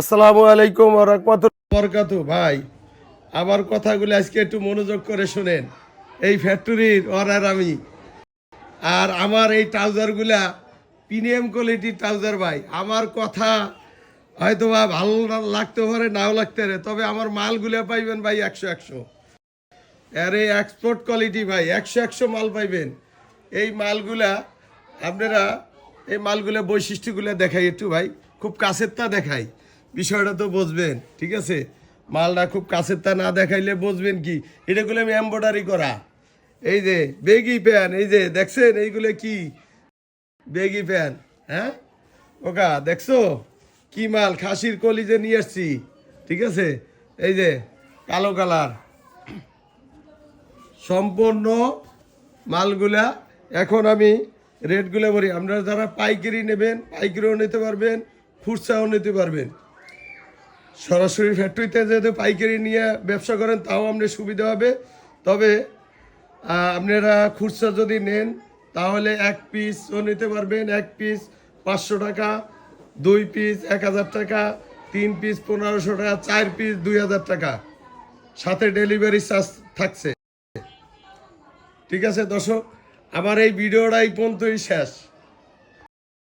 আসসালামু আলাইকুম রহমতুল্লাহ ভাই, আমার কথাগুলো আজকে একটু মনোযোগ করে শুনেন। এই ফ্যাক্টরির অর্ডার আমি। আর আমার এই ট্রাউজারগুলা প্রিমিয়াম কোয়ালিটির ট্রাউজার ভাই। আমার কথা হয়তো বা ভালো লাগতে পারে, নাও লাগতে পারে, তবে আমার মালগুলা পাইবেন ভাই একশো একশো। আরে এক্সপোর্ট কোয়ালিটি ভাই, একশো একশো মাল পাইবেন। এই মালগুলা, আপনারা এই মালগুলা বৈশিষ্ট্যগুলো দেখাই একটু, ভাই। খুব কাছের তা দেখাই। বিষয়টা তো বুঝবেন, ঠিক আছে? মালটা খুব কাছের তা না দেখাইলে বুঝবেন কি? এটাগুলো আমি এম্ব্রয়ডারি করা। এই যে, বেগি প্যান এই যে, দেখছেন? এইগুলো কি? বেগি প্যান হ্যাঁ? ওকা দেখছ? কি মাল? খাসির কলিজে নিয়ে আসছি, ঠিক আছে? এই যে, কালো কালার। সম্পূর্ণ মালগুলা এখন আমি রেটগুলো বলি। আপনারা যারা পাইকারি নেবেন, পাইকারিও নিতে পারবেন, খুচরাও নিতে পারবেন। সরাসরি ফ্যাক্টরিতে যদি পাইকারি নিয়ে ব্যবসা করেন, তাও আপনার সুবিধা হবে। তবে আপনারা খুচরা যদি নেন, তাহলে এক পিসও নিতে পারবেন। এক পিস পাঁচশো টাকা, দুই পিস এক হাজার টাকা, তিন পিস পনেরোশো টাকা, চার পিস দুই হাজার টাকা। সাথে ডেলিভারি চার্জ থাকছে। ঠিক আছে, দর্শক, আমার এই ভিডিওটা এই পর্যন্তই শেষ।